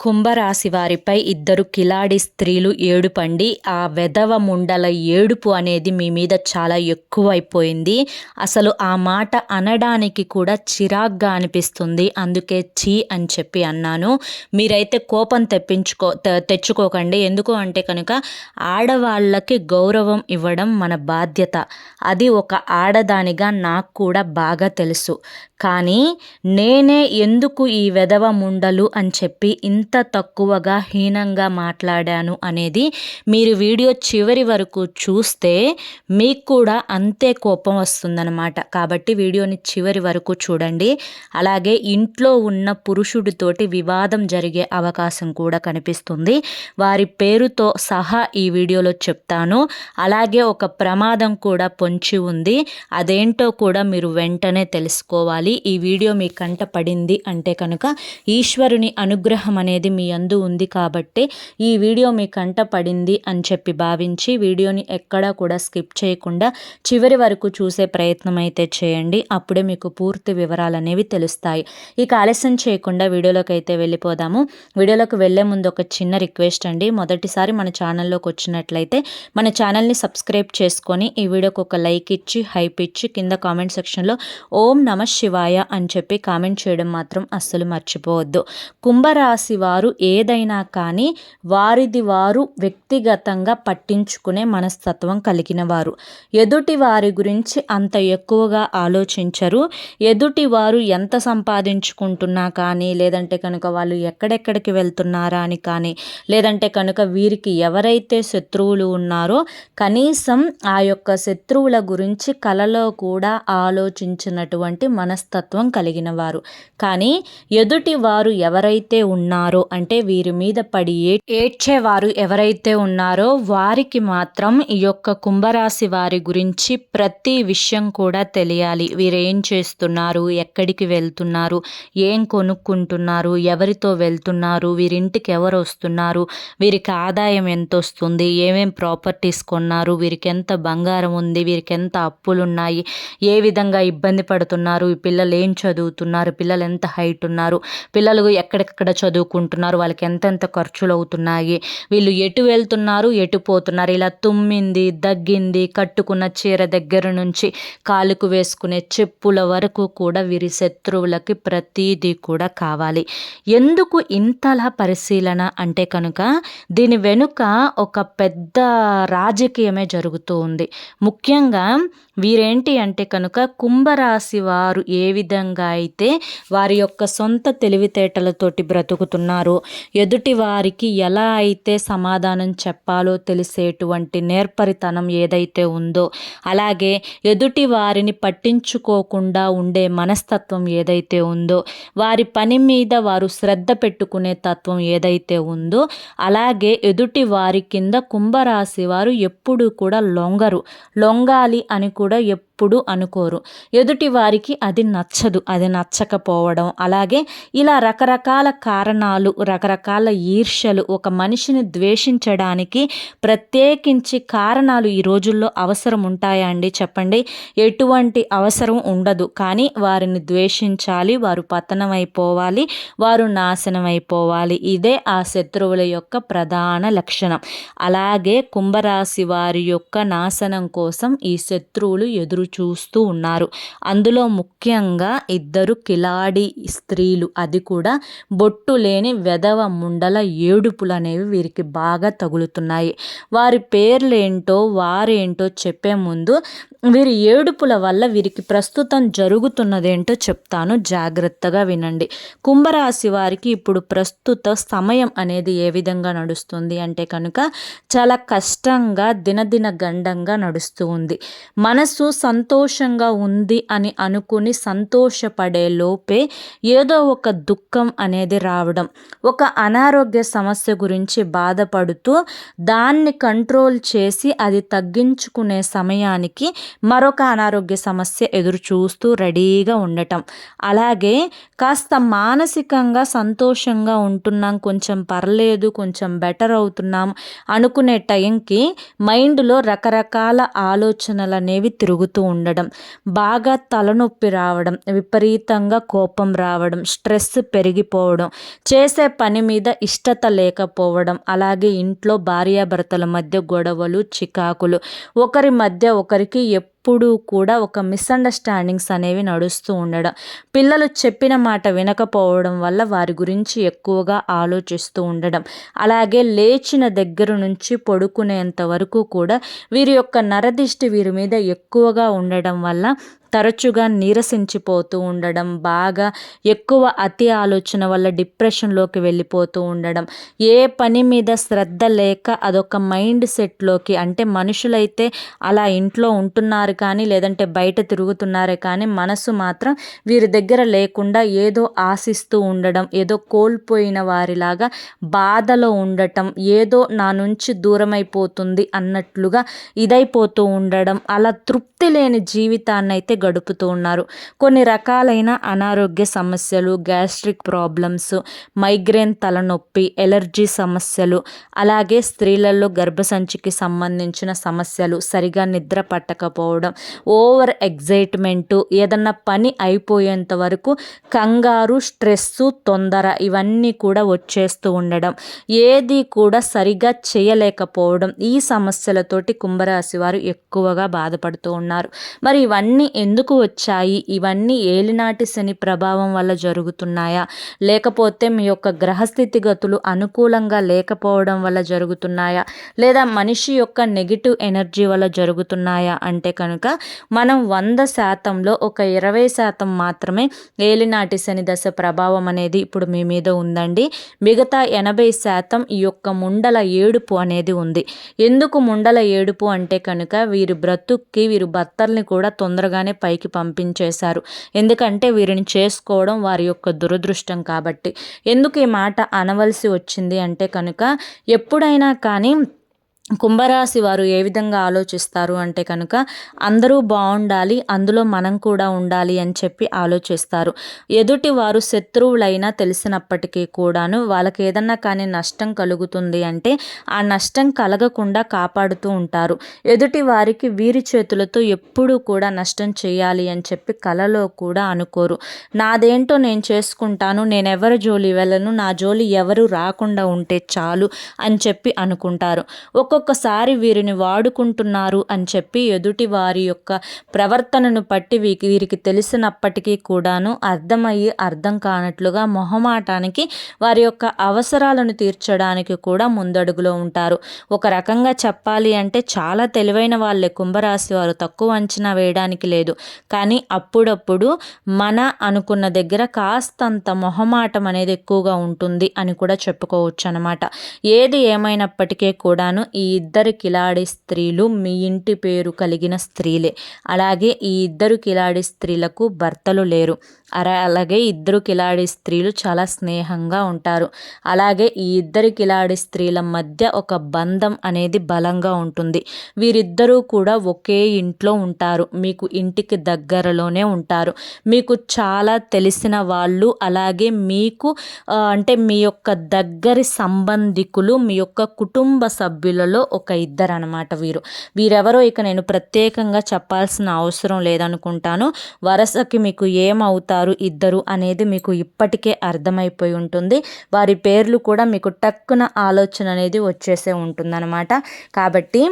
కుంభరాశి వారిపై ఇద్దరు కిలాడి స్త్రీలు ఏడుపండి. ఆ వెధవ ముండల ఏడుపు అనేది మీ మీద చాలా ఎక్కువైపోయింది. అసలు ఆ మాట అనడానికి కూడా చిరాగ్గా అనిపిస్తుంది. అందుకే చీ అని చెప్పి అన్నాను. మీరైతే కోపం తెప్పించుకో తెచ్చుకోకండి. ఎందుకు అంటే కనుక ఆడవాళ్ళకి గౌరవం ఇవ్వడం మన బాధ్యత. అది ఒక ఆడదానిగా నాకు కూడా బాగా తెలుసు. కానీ నేనే ఎందుకు ఈ వెధవ ముండలు అని చెప్పి ఇంత తక్కువగా హీనంగా మాట్లాడాను అనేది మీరు వీడియో చివరి వరకు చూస్తే మీకు కూడా అంతే కోపం వస్తుందన్నమాట. కాబట్టి వీడియోని చివరి వరకు చూడండి. అలాగే ఇంట్లో ఉన్న పురుషుడితోటి వివాదం జరిగే అవకాశం కూడా కనిపిస్తుంది. వారి పేరుతో సహా ఈ వీడియోలో చెప్తాను. అలాగే ఒక ప్రమాదం కూడా పొంచి ఉంది. అదేంటో కూడా మీరు వెంటనే తెలుసుకోవాలి. ఈ వీడియో మీ కంట పడింది అంటే కనుక ఈశ్వరుని అనుగ్రహం అనేది మీ అందు ఉంది కాబట్టి ఈ వీడియో మీ కంట పడింది అని చెప్పి భావించి వీడియోని ఎక్కడా కూడా స్కిప్ చేయకుండా చివరి వరకు చూసే ప్రయత్నం అయితే చేయండి. అప్పుడే మీకు పూర్తి వివరాలు అనేవి తెలుస్తాయి. ఇక ఆలస్యం చేయకుండా వీడియోలోకి అయితే వెళ్ళిపోదాము. వీడియోలోకి వెళ్ళే ముందు ఒక చిన్న రిక్వెస్ట్ అండి. మొదటిసారి మన ఛానల్లోకి వచ్చినట్లయితే మన ఛానల్ని సబ్స్క్రైబ్ చేసుకొని ఈ వీడియోకి ఒక లైక్ ఇచ్చి హైప్ ఇచ్చి కింద కామెంట్ సెక్షన్లో ఓం నమ శివాయ అని చెప్పి కామెంట్ చేయడం మాత్రం అస్సలు మర్చిపోవద్దు. కుంభరాశి వారు వారు ఏదైనా కానీ వారిది వారు వ్యక్తిగతంగా పట్టించుకునే మనస్తత్వం కలిగిన వారు. ఎదుటి వారి గురించి అంత ఎక్కువగా ఆలోచించరు. ఎదుటి వారు ఎంత సంపాదించుకుంటున్నా కానీ లేదంటే కనుక వాళ్ళు ఎక్కడెక్కడికి వెళ్తున్నారా అని కానీ లేదంటే కనుక వీరికి ఎవరైతే శత్రువులు ఉన్నారో కనీసం ఆ యొక్క శత్రువుల గురించి కలలో కూడా ఆలోచించినటువంటి మనస్తత్వం కలిగిన వారు. కానీ ఎదుటి వారు ఎవరైతే ఉన్నారో అంటే వీరి మీద పడి ఏడ్చేవారు ఎవరైతే ఉన్నారో వారికి మాత్రం ఈ యొక్క కుంభరాశి వారి గురించి ప్రతి విషయం కూడా తెలియాలి. వీరేం చేస్తున్నారు? ఎక్కడికి వెళ్తున్నారు? ఏం కొనుక్కుంటున్నారు? ఎవరితో వెళ్తున్నారు? వీరింటికి ఎవరు వస్తున్నారు? వీరికి ఆదాయం ఎంత వస్తుంది? ఏమేం ప్రాపర్టీస్ కొన్నారు? వీరికి ఎంత బంగారం ఉంది? వీరికి ఎంత అప్పులు ఉన్నాయి ఏ విధంగా ఇబ్బంది పడుతున్నారు? ఈ పిల్లలు ఏం చదువుతున్నారు? పిల్లలు ఎంత హైట్ ఉన్నారు? పిల్లలు ఎక్కడెక్కడ చదువుకుంటున్నారు? వాళ్ళకి ఎంతెంత ఖర్చులు అవుతున్నాయి వీళ్ళు ఎటు వెళ్తున్నారు ఎటు పోతున్నారు. ఇలా తుమ్మింది దగ్గింది కట్టుకున్న చీర దగ్గర నుంచి కాలుకు వేసుకునే చెప్పుల వరకు కూడా వీరి శత్రువులకి ప్రతీది కూడా కావాలి. ఎందుకు ఇంతలా పరిశీలన అంటే కనుక దీని వెనుక ఒక పెద్ద రాజకీయమే జరుగుతూ ఉంది. ముఖ్యంగా వీరేంటి అంటే కనుక కుంభరాశి వారు ఏ విధంగా అయితే వారి యొక్క సొంత తెలివితేటలతోటి బ్రతుకుతున్నారో ఎదుటి వారికి ఎలా అయితే సమాధానం చెప్పాలో తెలిసేటువంటి నేర్పరితనం ఏదైతే ఉందో అలాగే ఎదుటి వారిని పట్టించుకోకుండా ఉండే మనస్తత్వం ఏదైతే ఉందో వారి పని మీద వారు శ్రద్ధ పెట్టుకునే తత్వం ఏదైతే ఉందో అలాగే ఎదుటి వారి కింద కుంభరాశి వారు ఎప్పుడూ కూడా లొంగరు. లొంగాలి అని కూడా కూడా ఎప్పుడు అనుకోరు. ఎదుటి వారికి అది నచ్చదు. అది నచ్చకపోవడం. అలాగే ఇలా రకరకాల కారణాలు రకరకాల ఈర్ష్యలు ఒక మనిషిని ద్వేషించడానికి ప్రత్యేకించి కారణాలు ఈ రోజుల్లో అవసరం ఉంటాయా అండి చెప్పండి. ఎటువంటి అవసరం ఉండదు. కానీ వారిని ద్వేషించాలి. వారు పతనం అయిపోవాలి వారు నాశనం అయిపోవాలి ఇదే ఆ శత్రువుల యొక్క ప్రధాన లక్షణం. అలాగే కుంభరాశి వారి యొక్క నాశనం కోసం ఈ శత్రువులు ఎదురు చూస్తూ ఉన్నారు. అందులో ముఖ్యంగా ఇద్దరు కిలాడి స్త్రీలు. అది కూడా బొట్టు లేని వెదవ ముండల ఏడుపులు అనేవి వీరికి బాగా తగులుతున్నాయి. వారి పేర్లేంటో వారేంటో చెప్పే ముందు వీరి ఏడుపుల వల్ల వీరికి ప్రస్తుతం జరుగుతున్నదేంటో చెప్తాను. జాగ్రత్తగా వినండి. కుంభరాశి వారికి ఇప్పుడు ప్రస్తుత సమయం అనేది ఏ విధంగా నడుస్తుంది అంటే కనుక చాలా కష్టంగా దినదిన గండంగా నడుస్తూ ఉంది. మనసు సంతోషంగా ఉంది అని అనుకుని సంతోషపడే లోపే ఏదో ఒక దుఃఖం అనేది రావడం ఒక అనారోగ్య సమస్య గురించి బాధపడుతూ దాన్ని కంట్రోల్ చేసి అది తగ్గించుకునే సమయానికి మరొక అనారోగ్య సమస్య ఎదురు చూస్తూ రెడీగా ఉండటం. అలాగే కాస్త మానసికంగా సంతోషంగా ఉంటున్నాం కొంచెం పర్లేదు కొంచెం బెటర్ అవుతున్నాం అనుకునే టైంకి మైండ్లో రకరకాల ఆలోచనలు అనేవి తిరుగుతూ ఉండడం. బాగా తలనొప్పి రావడం విపరీతంగా కోపం రావడం స్ట్రెస్ పెరిగిపోవడం చేసే పని మీద ఇష్టత లేకపోవడం అలాగే ఇంట్లో భార్యాభర్తల మధ్య గొడవలు చికాకులు ఒకరి మధ్య ఒకరికి Глеб ఎప్పుడూ కూడా ఒక మిస్అండర్స్టాండింగ్స్ అనేవి నడుస్తూ ఉండడం. పిల్లలు చెప్పిన మాట వినకపోవడం వల్ల వారి గురించి ఎక్కువగా ఆలోచిస్తూ ఉండడం. అలాగే లేచిన దగ్గర నుంచి పడుకునేంత వరకు కూడా వీరి యొక్క నరదిష్టి వీరి మీద ఎక్కువగా ఉండడం వల్ల తరచుగా నీరసించిపోతూ ఉండడం బాగా ఎక్కువ అతి ఆలోచన వల్ల డిప్రెషన్లోకి వెళ్ళిపోతూ ఉండడం. ఏ పని మీద శ్రద్ధ లేక అదొక మైండ్ సెట్లోకి అంటే మనుషులైతే అలా ఇంట్లో ఉంటున్నారు కానీ లేదంటే బయట తిరుగుతున్నారే కానీ మనసు మాత్రం వీరి దగ్గర లేకుండా ఏదో ఆశిస్తూ ఉండడం ఏదో కోల్పోయిన వారిలాగా బాధలో ఉండటం ఏదో నా నుంచి దూరమైపోతుంది అన్నట్లుగా ఇదైపోతూ ఉండడం అలా తృప్తి లేని జీవితాన్ని అయితే గడుపుతూ ఉన్నారు. కొన్ని రకాలైన అనారోగ్య సమస్యలు గ్యాస్ట్రిక్ ప్రాబ్లమ్స్ మైగ్రేన్ తలనొప్పి ఎలర్జీ సమస్యలు అలాగే స్త్రీలలో గర్భసంచికి సంబంధించిన సమస్యలు సరిగా నిద్ర పట్టకపోవడం ఓవర్ ఎగ్జైట్మెంటు ఏదన్నా పని అయిపోయేంత వరకు కంగారు స్ట్రెస్ తొందర ఇవన్నీ కూడా వచ్చేస్తూ ఉండడం. ఏది కూడా సరిగా చేయలేకపోవడం. ఈ సమస్యలతోటి కుంభరాశి వారు ఎక్కువగా బాధపడుతూ ఉన్నారు. మరి ఇవన్నీ ఎందుకు వచ్చాయి? ఇవన్నీ ఏలినాటి శని ప్రభావం వల్ల జరుగుతున్నాయా? లేకపోతే మీ యొక్క గ్రహస్థితి గతులు అనుకూలంగా లేకపోవడం వల్ల జరుగుతున్నాయా? లేదా మనిషి యొక్క నెగిటివ్ ఎనర్జీ వల్ల జరుగుతున్నాయా? అంటే కనుక మనం వంద శాతంలో ఒక ఇరవై శాతం మాత్రమే ఏలినాటి శని దశ ప్రభావం అనేది ఇప్పుడు మీ మీద ఉందండి. మిగతా ఎనభై శాతం ఈ యొక్క ముండల ఏడుపు అనేది ఉంది. ఎందుకు ముండల ఏడుపు అంటే కనుక వీరి బ్రతుక్కి వీరు భర్తల్ని కూడా తొందరగానే పైకి పంపించేశారు. ఎందుకంటే వీరిని చేసుకోవడం వారి యొక్క దురదృష్టం కాబట్టి. ఎందుకు ఈ మాట అనవలసి వచ్చింది అంటే కనుక ఎప్పుడైనా కానీ కుంభరాశి వారు ఏ విధంగా ఆలోచిస్తారు అంటే కనుక అందరూ బాగుండాలి అందులో మనం కూడా ఉండాలి అని చెప్పి ఆలోచిస్తారు. ఎదుటి వారు శత్రువులైనా తెలిసినప్పటికీ కూడాను వాళ్ళకి ఏదన్నా కానీ నష్టం కలుగుతుంది అంటే ఆ నష్టం కలగకుండా కాపాడుతూ ఉంటారు. ఎదుటి వారికి వీరి చేతులతో ఎప్పుడూ కూడా నష్టం చేయాలి అని చెప్పి కలలో కూడా అనుకోరు. నాదేంటో నేను చేసుకుంటాను నేను ఎవరి జోలి వెళ్ళను నా జోలి ఎవరు రాకుండా ఉంటే చాలు అని చెప్పి అనుకుంటారు. ఒక్కొక్క ఒక్కొక్కసారి వీరిని వాడుకుంటున్నారు అని చెప్పి ఎదుటి వారి యొక్క ప్రవర్తనను బట్టి వీరికి తెలిసినప్పటికీ కూడాను అర్థమయ్యి అర్థం కానట్లుగా మొహమాటానికి వారి యొక్క అవసరాలను తీర్చడానికి కూడా ముందడుగులో ఉంటారు. ఒక రకంగా చెప్పాలి అంటే చాలా తెలివైన వాళ్ళే. కుంభరాశి వారు తక్కువ అంచనా వేయడానికి లేదు. కానీ అప్పుడప్పుడు మన అనుకున్న దగ్గర కాస్తంత మొహమాటం అనేది ఎక్కువగా ఉంటుంది అని కూడా చెప్పుకోవచ్చు అనమాట ఏది ఏమైనప్పటికీ కూడాను ఈ ఇద్దరు కిలాడి స్త్రీలు మీ ఇంటి పేరు కలిగిన స్త్రీలే. అలాగే ఈ ఇద్దరు కిలాడి స్త్రీలకు భర్తలు లేరు. అలా అలాగే ఇద్దరు కిలాడి స్త్రీలు చాలా స్నేహంగా ఉంటారు. అలాగే ఈ ఇద్దరు కిలాడి స్త్రీల మధ్య ఒక బంధం అనేది బలంగా ఉంటుంది. వీరిద్దరూ కూడా ఒకే ఇంట్లో ఉంటారు. మీకు ఇంటికి దగ్గరలోనే ఉంటారు. మీకు చాలా తెలిసిన వాళ్ళు అలాగే మీకు అంటే మీ యొక్క దగ్గరి సంబంధికులు మీ యొక్క కుటుంబ సభ్యులలో ఒక ఇద్దరు అనమాట వీరు. వీరెవరో ఇక నేను ప్రత్యేకంగా చెప్పాల్సిన అవసరం లేదనుకుంటాను. వరసకి మీకు ఏమవుతారు ఇద్దరు అనేది మీకు ఇప్పటికే అర్థమైపోయి ఉంటుంది. వారి పేర్లు కూడా మీకు టక్కున ఆలోచన అనేది వచ్చేసే ఉంటుందన్నమాట. కాబట్టి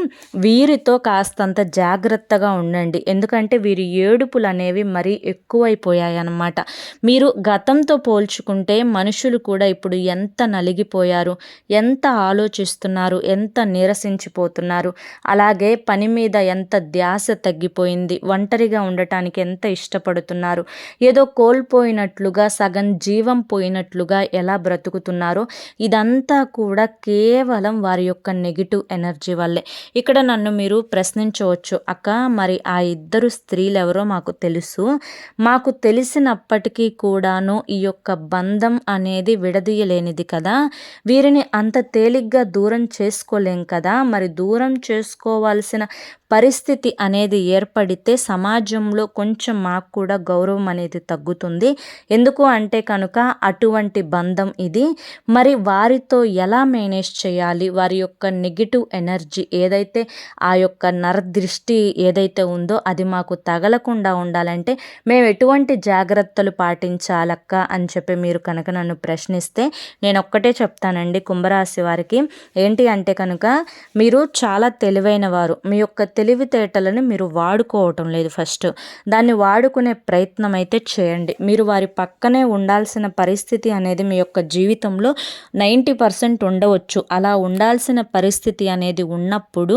వీరితో కాస్తంత జాగ్రత్తగా ఉండండి. ఎందుకంటే వీరి ఏడుపులు అనేవి మరీ ఎక్కువైపోయాయి అన్నమాట మీరు గతంతో పోల్చుకుంటే మనుషులు కూడా ఇప్పుడు ఎంత నలిగిపోయారు ఎంత ఆలోచిస్తున్నారు ఎంత నీరసించిపోతున్నారు. అలాగే పని మీద ఎంత ధ్యాస తగ్గిపోయింది. ఒంటరిగా ఉండటానికి ఎంత ఇష్టపడుతున్నారు. ఏదో కోల్పోయినట్లుగా సగం జీవం పోయినట్లుగా ఎలా బ్రతుకుతున్నారో ఇదంతా కూడా కేవలం వారి యొక్క నెగిటివ్ ఎనర్జీ వల్లే. ఇక్కడ నన్ను మీరు ప్రశ్నించవచ్చు అక్క మరి ఆ ఇద్దరు స్త్రీలు ఎవరో మాకు తెలుసు. మాకు తెలిసినప్పటికీ కూడాను ఈ యొక్క బంధం అనేది విడదీయలేనిది కదా. వీరిని అంత తేలిగ్గా దూరం చేసుకోలేం కదా. మరి దూరం చేసుకోవాల్సిన పరిస్థితి అనేది ఏర్పడితే సమాజంలో కొంచెం మాకు కూడా గౌరవం అనేది తగ్గుతుంది. ఎందుకు అంటే కనుక అటువంటి బంధం ఇది. మరి వారితో ఎలా మేనేజ్ చేయాలి? వారి యొక్క నెగిటివ్ ఎనర్జీ ఏదైతే ఆ యొక్క నరదృష్టి ఏదైతే ఉందో అది మాకు తగలకుండా ఉండాలంటే మేము ఎటువంటి జాగ్రత్తలు పాటించాలక్క అని చెప్పి మీరు కనుక నన్ను ప్రశ్నిస్తే నేను ఒక్కటే చెప్తానండి కుంభరాశి వారికి. ఏంటి అంటే కనుక మీరు చాలా తెలివైన వారు. మీ యొక్క తెలివితేటలను మీరు వాడుకోవటం లేదు ఫస్ట్. దాన్ని వాడుకునే ప్రయత్నం అయితే చేయండి. మీరు వారి పక్కనే ఉండాల్సిన పరిస్థితి అనేది మీ యొక్క జీవితంలో నైంటీ పర్సెంట్ ఉండవచ్చు. అలా ఉండాల్సిన పరిస్థితి అనేది ఉన్నప్పుడు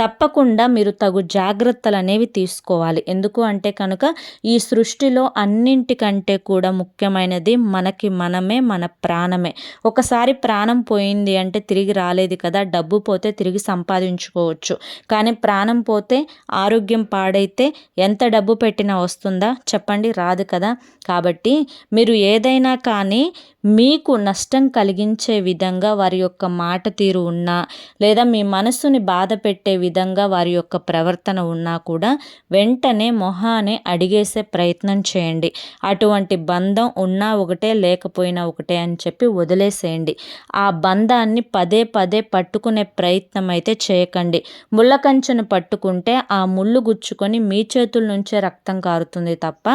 తప్పకుండా మీరు తగు జాగ్రత్తలు అనేవి తీసుకోవాలి. ఎందుకు అంటే కనుక ఈ సృష్టిలో అన్నింటికంటే కూడా ముఖ్యమైనది మనకి మనమే మన ప్రాణమే. ఒకసారి ప్రాణం పోయింది అంటే తిరిగి రాలేదు కదా డబ్బు పోతే తిరిగి సంపాదించుకోవచ్చు. కానీ ప్రాణం పోతే ఆరోగ్యం పాడైతే ఎంత డబ్బు పెట్టినా వస్తుందా? చెప్పండి. రాదు కదా. కాబట్టి మీరు ఏదైనా కానీ మీకు నష్టం కలిగించే విధంగా వారి యొక్క మాట తీరు ఉన్నా లేదా మీ మనసుని బాధ పెట్టే విధంగా వారి యొక్క ప్రవర్తన ఉన్నా కూడా వెంటనే మొహానే అడిగేసే ప్రయత్నం చేయండి. అటువంటి బంధం ఉన్నా ఒకటే లేకపోయినా ఒకటే అని చెప్పి వదిలేసేయండి. ఆ బంధాన్ని పదే పదే పట్టుకునే ప్రయత్నం అయితే చేయకండి. ముళ్ళ కంచెను పట్టుకుంటే ఆ ముళ్ళు గుచ్చుకొని మీ చేతుల నుంచే రక్తం కారుతుంది తప్ప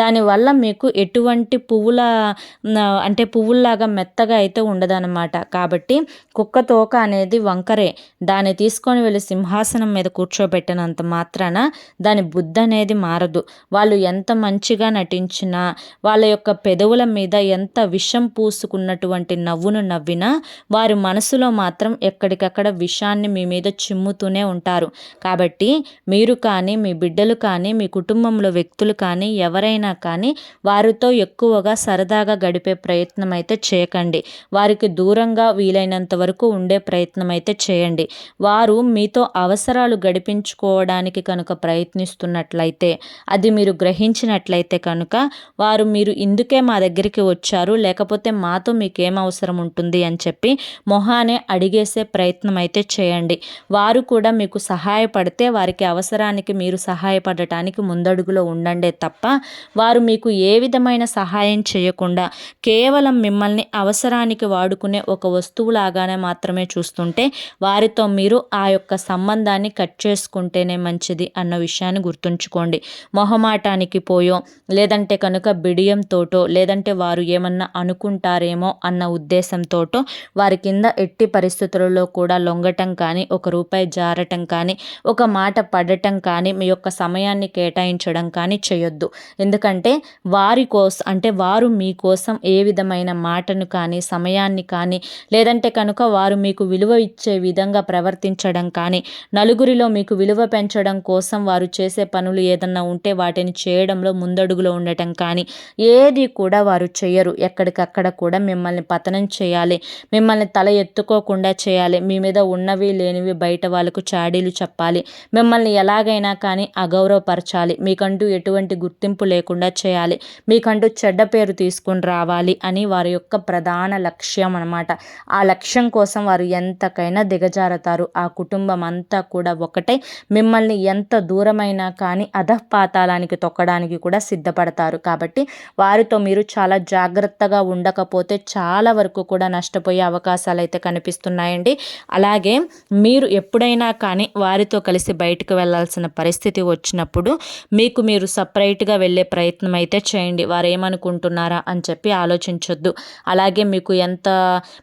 దానివల్ల మీకు ఎటువంటి పువ్వుల అంటే పువ్వుల్లాగా మెత్తగా అయితే ఉండదన్నమాట. కాబట్టి కుక్క తోక అనేది వంకరే. దాన్ని తీసుకొని వెళ్ళి సింహాసనం మీద కూర్చోబెట్టినంత మాత్రాన దాని బుద్ధి అనేది మారదు. వాళ్ళు ఎంత మంచిగా నటించినా వాళ్ళ యొక్క పెదవుల మీద ఎంత విషం పూసుకున్నటువంటి నవ్వును నవ్వినా వారి మనసులో మాత్రం ఎక్కడికక్కడ విషాన్ని మీ మీద చిమ్ముతూనే ఉంటారు. కాబట్టి మీరు కానీ మీ బిడ్డలు కానీ మీ కుటుంబంలో వ్యక్తులు కానీ ఎవరైనా కానీ వారితో ఎక్కువగా సరదాగా గడిపే ప్రయత్నం అయితే చేయకండి. వారికి దూరంగా వీలైనంత వరకు ఉండే ప్రయత్నం అయితే చేయండి. వారు మీతో అవసరాలు గడిపించుకోవడానికి కనుక ప్రయత్నిస్తున్నట్లయితే అది మీరు గ్రహించినట్లయితే కనుక వారు మీరు ఇందుకే మా దగ్గరికి వచ్చారు లేకపోతే మాతో మీకేం అవసరం ఉంటుంది అని చెప్పి మొహానే అడిగేసే ప్రయత్నం అయితే చేయండి. వారు కూడా మీకు పడితే వారికి అవసరానికి మీరు సహాయపడటానికి ముందడుగులో ఉండండే తప్ప వారు మీకు ఏ విధమైన సహాయం చేయకుండా కేవలం మిమ్మల్ని అవసరానికి వాడుకునే ఒక వస్తువులాగానే మాత్రమే చూస్తుంటే వారితో మీరు ఆ యొక్క సంబంధాన్ని కట్ చేసుకుంటేనే మంచిది అన్న విషయాన్ని గుర్తుంచుకోండి. మొహమాటానికి పోయో లేదంటే కనుక బిడియంతోటో లేదంటే వారు ఏమన్నా అనుకుంటారేమో అన్న ఉద్దేశంతోటో వారి కింద ఎట్టి పరిస్థితులలో కూడా లొంగటం కానీ ఒక రూపాయి జారటం కానీ ఒక మాట పడటం కానీ మీ యొక్క సమయాన్ని కేటాయించడం కానీ చేయొద్దు. ఎందుకంటే వారి కోసం అంటే వారు మీకోసం ఏ విధమైన మాటను కానీ సమయాన్ని కానీ లేదంటే కనుక వారు మీకు విలువ ఇచ్చే విధంగా ప్రవర్తించడం కానీ నలుగురిలో మీకు విలువ పెంచడం కోసం వారు చేసే పనులు ఏదన్నా ఉంటే వాటిని చేయడంలో ముందడుగులో ఉండటం కానీ ఏది కూడా వారు చేయరు ఎక్కడికక్కడ కూడా మిమ్మల్ని పతనం చేయాలి. మిమ్మల్ని తల ఎత్తుకోకుండా చేయాలి. మీ మీద ఉన్నవి లేనివి బయట వాళ్ళకు చాడీలు చెప్పాలి. మిమ్మల్ని ఎలాగైనా కానీ అగౌరవపరచాలి. మీకంటూ ఎటువంటి గుర్తింపు లేకుండా చేయాలి. మీకంటూ చెడ్డ పేరు తీసుకుని రావాలి అని వారి యొక్క ప్రధాన లక్ష్యం అనమాట ఆ లక్ష్యం కోసం వారు ఎంతకైనా దిగజారతారు. ఆ కుటుంబం అంతా కూడా ఒకటే. మిమ్మల్ని ఎంత దూరమైనా కానీ అధపాతాళానికి తొక్కడానికి కూడా సిద్ధపడతారు. కాబట్టి వారితో మీరు చాలా జాగ్రత్తగా ఉండకపోతే చాలా వరకు కూడా నష్టపోయే అవకాశాలు అయితే కనిపిస్తున్నాయండి. అలాగే మీరు ఎప్పుడైనా కానీ వారితో కలిసి బయటకు వెళ్ళాల్సిన పరిస్థితి వచ్చినప్పుడు మీకు మీరు సపరేట్గా వెళ్ళే ప్రయత్నం అయితే చేయండి. వారు ఏమనుకుంటున్నారా అని చెప్పి ఆలోచించొద్దు. అలాగే మీకు ఎంత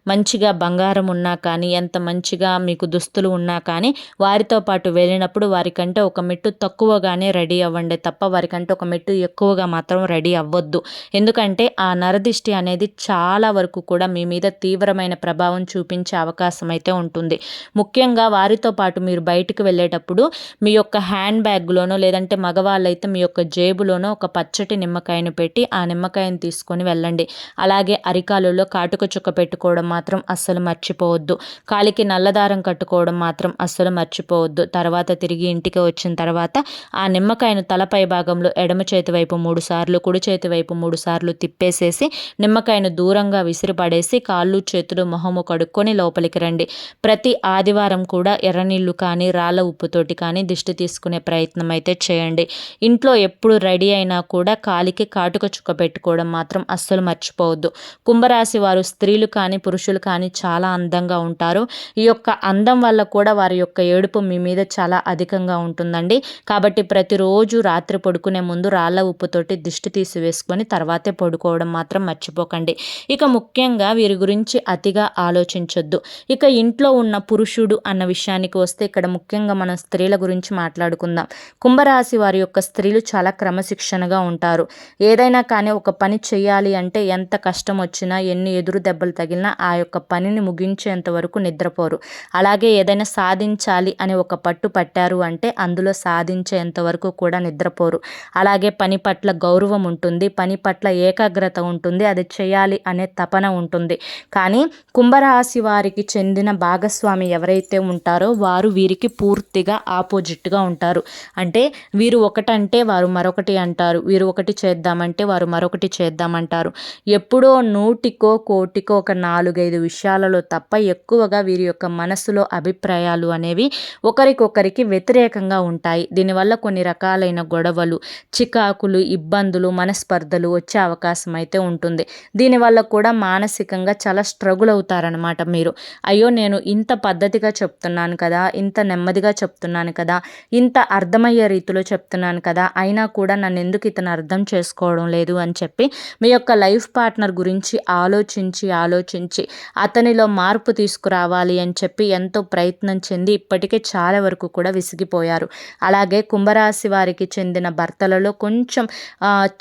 మంచిగా బంగారం ఉన్నా కానీ ఎంత మంచిగా మీకు దుస్తులు ఉన్నా కానీ వారితో పాటు వెళ్ళినప్పుడు వారికంటే ఒక మెట్టు తక్కువగానే రెడీ అవ్వండి. తప్ప వారికంటే ఒక మెట్టు ఎక్కువగా మాత్రం రెడీ అవ్వద్దు. ఎందుకంటే ఆ నరదిష్టి అనేది చాలా వరకు కూడా మీ మీద తీవ్రమైన ప్రభావం చూపించే అవకాశం అయితే ఉంటుంది. ముఖ్యంగా వారితో పాటు మీరు బయటకు వెళ్ళేటప్పుడు మీ యొక్క హ్యాండ్ బ్యాగ్లోనో లేదంటే మగవాళ్ళైతే మీ యొక్క జేబులోనో ఒక పచ్చటి నిమ్మకాయను పెట్టి ఆ నిమ్మకాయను తీసుకొని వెళ్ళండి. అలాగే అరికాలులో కాటుక చుక్క పెట్టుకోవడం మాత్రం అస్సలు మర్చిపోవద్దు. కాలికి నల్లదారం కట్టుకోవడం మాత్రం అస్సలు మర్చిపోవద్దు. తర్వాత తిరిగి ఇంటికి వచ్చిన తర్వాత ఆ నిమ్మకాయను తలపై భాగంలో ఎడమ చేతి వైపు మూడు సార్లు కుడి చేతి వైపు మూడు సార్లు తిప్పేసేసి నిమ్మకాయను దూరంగా విసిరిపడేసి కాళ్ళు చేతులు మొహము కడుక్కొని లోపలికి రండి. ప్రతి ఆదివారం కూడా ఎర్రనీళ్ళు కానీ రాళ్ళ ఉప్పుతోటి కానీ దిష్టి తీసుకునే ప్రయత్నం అయితే చేయండి. ఇంట్లో ఎప్పుడు రెడీ అయినా కూడా కాలికి కాటుక చుక్క పెట్టుకోవడం మాత్రం అస్సలు మర్చిపోవద్దు. కుంభరాశి వారు స్త్రీలు కానీ పురుషులు కానీ చాలా అందంగా ఉంటారు. ఈ యొక్క అందం వల్ల కూడా వారి యొక్క ఏడుపు మీ మీద చాలా అధికంగా ఉంటుందండి. కాబట్టి ప్రతిరోజు రాత్రి పడుకునే ముందు రాళ్ళ ఉప్పుతోటి దిష్టి తీసి వేసుకొని తర్వాతే పడుకోవడం మాత్రం మర్చిపోకండి. ఇక ముఖ్యంగా వీరి గురించి అతిగా ఆలోచించొద్దు. ఇక ఇంట్లో ఉన్న పురుషుడు అన్న విషయానికి వస్తే ఇక్కడ ముఖ్యంగా మనం స్త్రీల గురించి మాట్లాడుకుందాం. కుంభరాశి వారి యొక్క స్త్రీలు చాలా క్రమశిక్షణగా ఉంటారు. ఏదైనా కానీ ఒక పని చేయాలి అంటే ఎంత కష్టం వచ్చినా ఎన్ని ఎదురు దెబ్బలు తగిలినా ఆ యొక్క పనిని ముగించేంత వరకు నిద్రపోరు. అలాగే ఏదైనా సాధించాలి అని ఒక పట్టు పట్టారు అంటే అందులో సాధించేంత వరకు కూడా నిద్రపోరు. అలాగే పని పట్ల గౌరవం ఉంటుంది పని పట్ల ఏకాగ్రత ఉంటుంది అది చేయాలి అనే తపన ఉంటుంది. కానీ కుంభరాశి వారికి చెందిన భాగస్వామి ఎవరైతే ఉంటారో వారు వీరికి పూర్తి పూర్తిగా ఆపోజిట్గా ఉంటారు. అంటే వీరు ఒకటంటే వారు మరొకటి అంటారు. వీరు ఒకటి చేద్దామంటే వారు మరొకటి చేద్దామంటారు. ఎప్పుడో నూటికో కోటికో ఒక నాలుగైదు విషయాలలో తప్ప ఎక్కువగా వీరి యొక్క మనసులో అభిప్రాయాలు అనేవి ఒకరికొకరికి వ్యతిరేకంగా ఉంటాయి. దీనివల్ల కొన్ని రకాలైన గొడవలు చికాకులు ఇబ్బందులు మనస్పర్ధలు వచ్చే అవకాశం అయితే ఉంటుంది. దీనివల్ల కూడా మానసికంగా చాలా స్ట్రగుల్ అవుతారనమాట మీరు. అయ్యో నేను ఇంత పద్ధతిగా చెప్తున్నాను కదా ఇంత నెమ్మదిగా చెప్తున్నాను చెప్తున్నాను కదా. ఇంత అర్థమయ్యే రీతిలో చెప్తున్నాను కదా. అయినా కూడా నన్ను ఎందుకు ఇతను అర్థం చేసుకోవడం లేదు అని చెప్పి మీ యొక్క లైఫ్ పార్ట్నర్ గురించి ఆలోచించి ఆలోచించి అతనిలో మార్పు తీసుకురావాలి అని చెప్పి ఎంతో ప్రయత్నం చెంది ఇప్పటికే చాలా వరకు కూడా విసిగిపోయారు. అలాగే కుంభరాశి వారికి చెందిన భర్తలలో కొంచెం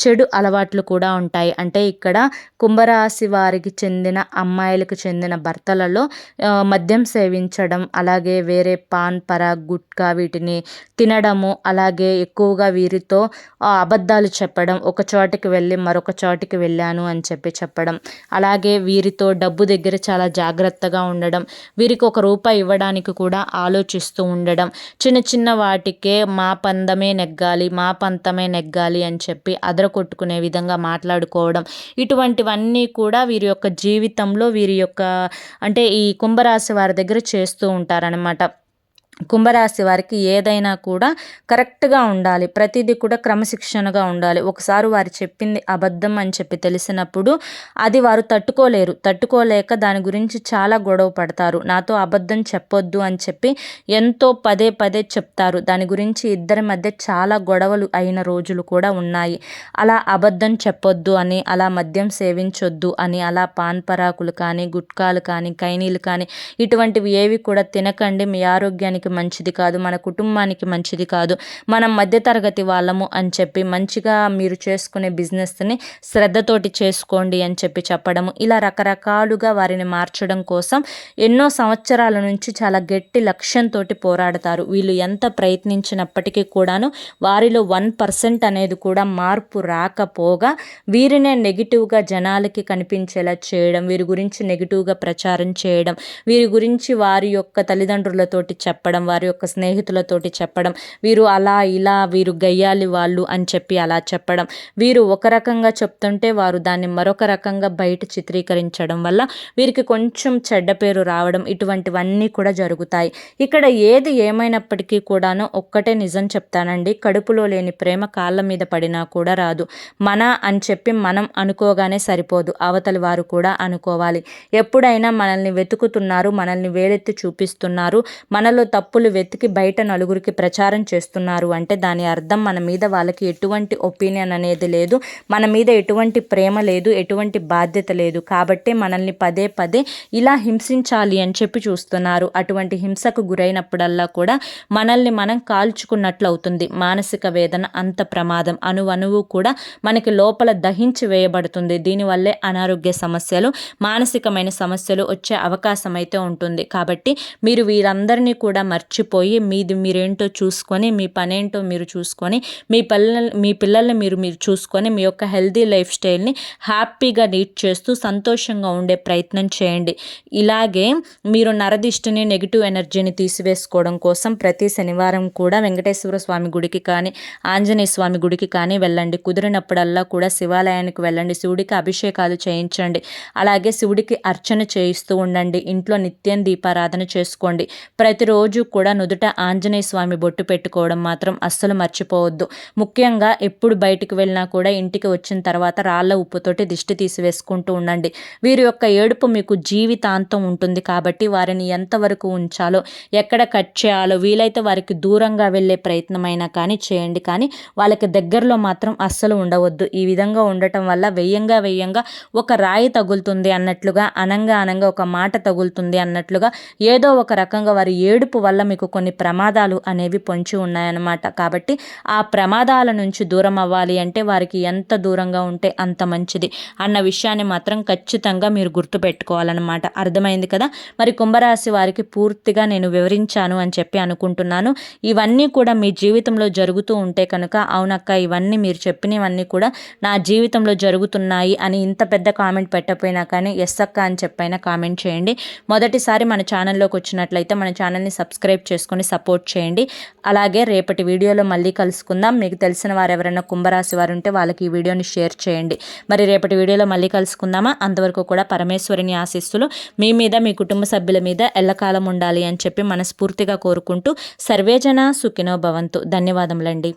చెడు అలవాట్లు కూడా ఉంటాయి. అంటే ఇక్కడ కుంభరాశి వారికి చెందిన అమ్మాయిలకు చెందిన భర్తలలో మద్యం సేవించడం అలాగే వేరే పాన్ పరాగ్ గుట్కా వీటిని తినడము అలాగే ఎక్కువగా వీరితో అబద్ధాలు చెప్పడం ఒక చోటికి వెళ్ళి మరొక చోటికి వెళ్ళాను అని చెప్పి చెప్పడం అలాగే వీరితో డబ్బు దగ్గర చాలా జాగ్రత్తగా ఉండడం వీరికి ఒక రూపాయి ఇవ్వడానికి కూడా ఆలోచిస్తూ ఉండడం చిన్న చిన్న వాటికే మా పందమే నెగ్గాలి మా పంతమే నెగ్గాలి అని చెప్పి అదర కొట్టుకునే విధంగా మాట్లాడుకోవడం ఇటువంటివన్నీ కూడా వీరి యొక్క జీవితంలో వీరి యొక్క అంటే ఈ కుంభరాశి వారి దగ్గర చేస్తూ ఉంటారనమాట కుంభరాశి వారికి ఏదైనా కూడా కరెక్ట్గా ఉండాలి. ప్రతిదీ కూడా క్రమశిక్షణగా ఉండాలి. ఒకసారి వారు చెప్పింది అబద్ధం అని చెప్పి తెలిసినప్పుడు అది వారు తట్టుకోలేరు. తట్టుకోలేక దాని గురించి చాలా గొడవ పడతారు. నాతో అబద్ధం చెప్పొద్దు అని చెప్పి ఎంతో పదే పదే చెప్తారు. దాని గురించి ఇద్దరి మధ్య చాలా గొడవలు అయిన రోజులు కూడా ఉన్నాయి. అలా అబద్ధం చెప్పొద్దు అని అలా మద్యం సేవించొద్దు అని అలా పాన్ పరాకులు కానీ గుట్కాలు కానీ కైనీలు కానీ ఇటువంటివి ఏవి కూడా తినకండి. మీ ఆరోగ్యానికి మనకి మంచిది కాదు మన కుటుంబానికి మంచిది కాదు మనం మధ్యతరగతి వాళ్ళము అని చెప్పి మంచిగా మీరు చేసుకునే బిజినెస్ని శ్రద్ధతోటి చేసుకోండి అని చెప్పి చెప్పడము. ఇలా రకరకాలుగా వారిని మార్చడం కోసం ఎన్నో సంవత్సరాల నుంచి చాలా గట్టి లక్ష్యంతో పోరాడతారు. వీళ్ళు ఎంత ప్రయత్నించినప్పటికీ కూడాను వారిలో వన్ పర్సెంట్ అనేది కూడా మార్పు రాకపోగా వీరినే నెగిటివ్గా జనాలకి కనిపించేలా చేయడం వీరి గురించి నెగిటివ్గా ప్రచారం చేయడం వీరి గురించి వారి యొక్క తల్లిదండ్రులతోటి చెప్పడం చెప్పడం వారి యొక్క స్నేహితులతోటి చెప్పడం వీరు అలా ఇలా వీరు గయ్యాలి వాళ్ళు అని చెప్పి అలా చెప్పడం. వీరు ఒక రకంగా చెప్తుంటే వారు దాన్ని మరొక రకంగా బయట చిత్రీకరించడం వల్ల వీరికి కొంచెం చెడ్డ పేరు రావడం ఇటువంటివన్నీ కూడా జరుగుతాయి. ఇక్కడ ఏది ఏమైనప్పటికీ కూడాను ఒక్కటే నిజం చెప్తానండి. కడుపులో లేని ప్రేమ కాళ్ళ మీద పడినా కూడా రాదు. మన అని చెప్పి మనం అనుకోగానే సరిపోదు. అవతలి వారు కూడా అనుకోవాలి. ఎప్పుడైనా మనల్ని వెతుకుతున్నారు మనల్ని వేలెత్తి చూపిస్తున్నారు మనలో తప్పు తప్పులు వెతికి బయట నలుగురికి ప్రచారం చేస్తున్నారు అంటే దాని అర్థం మన మీద వాళ్ళకి ఎటువంటి ఒపీనియన్ అనేది లేదు. మన మీద ఎటువంటి ప్రేమ లేదు ఎటువంటి బాధ్యత లేదు. కాబట్టి మనల్ని పదే పదే ఇలా హింసించాలి అని చెప్పి చూస్తున్నారు. అటువంటి హింసకు గురైనప్పుడల్లా కూడా మనల్ని మనం కాల్చుకున్నట్లు అవుతుంది. మానసిక వేదన అంత ప్రమాదం. అణువణువు కూడా మనకి లోపల దహించి వేయబడుతుంది. దీనివల్లే అనారోగ్య సమస్యలు మానసికమైన సమస్యలు వచ్చే అవకాశం అయితే ఉంటుంది. కాబట్టి మీరు వీరందరినీ కూడా మర్చిపోయి మీది మీరేంటో చూసుకొని మీ పనేంటో మీరు చూసుకొని మీ పిల్లల మీ పిల్లల్ని మీరు మీరు చూసుకొని మీ యొక్క హెల్దీ లైఫ్ స్టైల్ని హ్యాపీగా లీడ్ చేస్తూ సంతోషంగా ఉండే ప్రయత్నం చేయండి. ఇలాగే మీరు నరదిష్టిని నెగిటివ్ ఎనర్జీని తీసివేసుకోవడం కోసం ప్రతి శనివారం కూడా వెంకటేశ్వర స్వామి గుడికి కానీ ఆంజనేయ స్వామి గుడికి కానీ వెళ్ళండి. కుదిరినప్పుడల్లా కూడా శివాలయానికి వెళ్ళండి. శివుడికి అభిషేకాలు చేయించండి. అలాగే శివుడికి అర్చన చేయిస్తూ ఉండండి. ఇంట్లో నిత్యం దీపారాధన చేసుకోండి. ప్రతిరోజు కూడా నుదుట ఆంజనేయ స్వామి బొట్టు పెట్టుకోవడం మాత్రం అస్సలు మర్చిపోవద్దు. ముఖ్యంగా ఎప్పుడు బయటికి వెళ్ళినా కూడా ఇంటికి వచ్చిన తర్వాత రాళ్ళ ఉప్పుతోటి దిష్టి తీసివేసుకుంటూ ఉండండి. వీరి యొక్క ఏడుపు మీకు జీవితాంతం ఉంటుంది కాబట్టి వారిని ఎంతవరకు ఉంచాలో ఎక్కడ కట్ చేయాలో వీలైతే వారికి దూరంగా వెళ్ళే ప్రయత్నమైనా కానీ చేయండి. కానీ వాళ్ళకి దగ్గరలో మాత్రం అస్సలు ఉండవద్దు. ఈ విధంగా ఉండటం వల్ల వెయ్యంగా వెయ్యంగా ఒక రాయి తగులుతుంది అన్నట్లుగా అనంగా అనంగా ఒక మాట తగులుతుంది అన్నట్లుగా ఏదో ఒక రకంగా వారి ఏడుపు వల్ల మీకు కొన్ని ప్రమాదాలు అనేవి పొంచి ఉన్నాయన్నమాట. కాబట్టి ఆ ప్రమాదాల నుంచి దూరం అవ్వాలి అంటే వారికి ఎంత దూరంగా ఉంటే అంత మంచిది అన్న విషయాన్ని మాత్రం ఖచ్చితంగా మీరు గుర్తుపెట్టుకోవాలన్నమాట. అర్థమైంది కదా? మరి కుంభరాశి వారికి పూర్తిగా నేను వివరించాను అని చెప్పి అనుకుంటున్నాను. ఇవన్నీ కూడా మీ జీవితంలో జరుగుతూ ఉంటే కనుక అవునక్క ఇవన్నీ మీరు చెప్పినవన్నీ కూడా నా జీవితంలో జరుగుతున్నాయి అని ఇంత పెద్ద కామెంట్ పెట్టకపోయినా కానీ ఎస్ అక్క అని చెప్పైనా కామెంట్ చేయండి. మొదటిసారి మన ఛానల్లోకి వచ్చినట్లయితే మన ఛానల్ని సబ్స్క్రైబ్ చేసుకొని సపోర్ట్ చేయండి. అలాగే రేపటి వీడియోలో మళ్ళీ కలుసుకుందాం. మీకు తెలిసిన వారు ఎవరైనా కుంభరాశి వారు ఉంటే వాళ్ళకి ఈ వీడియోని షేర్ చేయండి. మరి రేపటి వీడియోలో మళ్ళీ కలుసుకుందామా? అంతవరకు కూడా పరమేశ్వరిని ఆశిస్తులు మీ మీద మీ కుటుంబ సభ్యుల మీద ఎల్లకాలం ఉండాలి అని చెప్పి మనస్ఫూర్తిగా కోరుకుంటూ సర్వేజన సుఖినో భవంతు. ధన్యవాదములండి.